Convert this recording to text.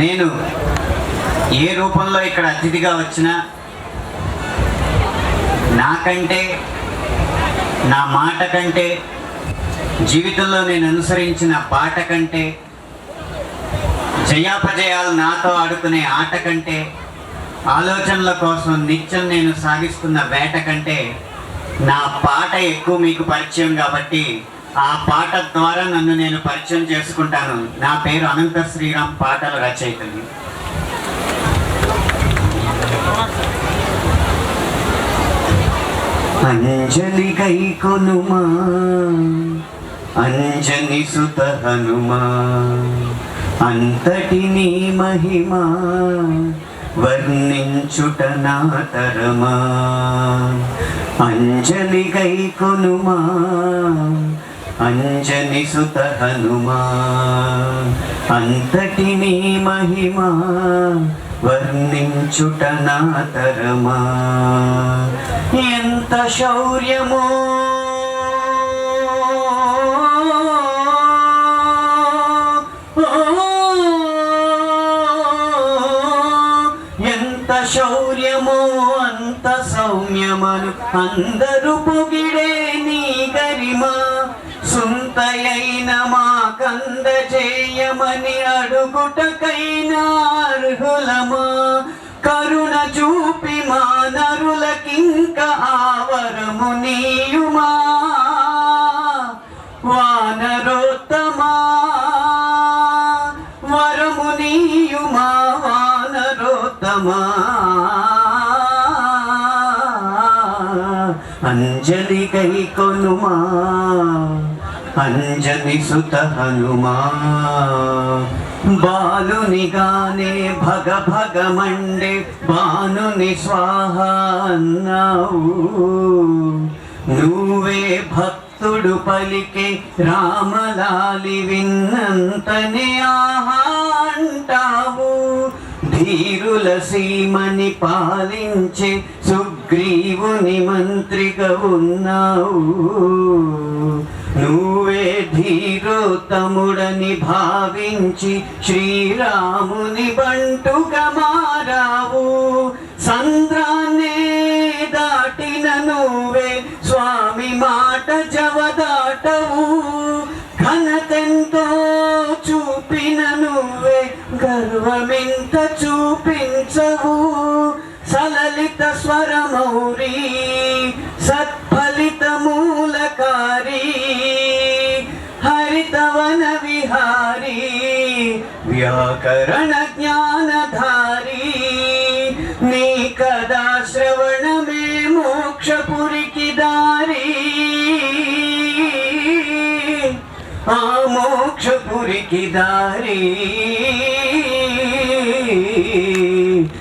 నేను ఏ రూపంలో ఇక్కడ అతిథిగా వచ్చినా నాకంటే నా మాట కంటే జీవితంలో నేను అనుసరించిన పాట కంటే జయాపజయాలు నాతో ఆడుకునే ఆట కంటే ఆలోచనల కోసం నిత్యం నేను సాగిస్తున్న వేట కంటే నా పాట ఎక్కువ మీకు పరిచయం కాబట్టి ఆ పాట ద్వారా నన్ను నేను పరిచయం చేసుకుంటాను. నా పేరు అనంత శ్రీరామ్ పాటల రచయితని అంజలి కై కొనుమా అంజని సుత హనుమా అంతటి నీ మహిమా వర్ణించుట నాతరమా అంజలి కై కొనుమా అంజని సుత హనుమా అంతటి నీ మహిమా వర్ణించుట నాతరమా ఎంత శౌర్యమో! ఎంత శౌర్యమో! అంత సౌమ్యమను అందరూ పొగిడే నీ గరిమా. సుంతయైన మా కంద చేయమని అడుగుటకైనా అర్హులమా? కరుణ చూపి మా నరులకింక ఆవరము నీయుమా? వానరోత్తమా? వరము నీయుమా? వానరోత్తమా? అంజలి కై కొనుమా? అంజని సుత హనుమా. బాలునిగానే భగ భగమండే బానుని స్వాహ అన్నావు. నువ్వే భక్తుడు పలికే రామలాలి విన్నంతనే ఆహా అంటావు. ధీరుల సీమని పాలించే గ్రీవుని మంత్రిగా ఉన్నావు. నువ్వే ధీరోత్తముడని భావించి శ్రీరాముని బంటుగా మారావు. సంద్రాన్నే దాటిన నువ్వే స్వామి మాట జవదాటవు. ఘనతెంతో చూపిన నువ్వే గర్వమింత చూపించవు. స్వరమౌరీ సత్ఫలితమూలకారీ హరితవన విహారీ వ్యాకరణ జ్ఞానధారీ నీ కదా శ్రవణమే మోక్షపురికి దారీ ఆ మోక్షపురికి దారీ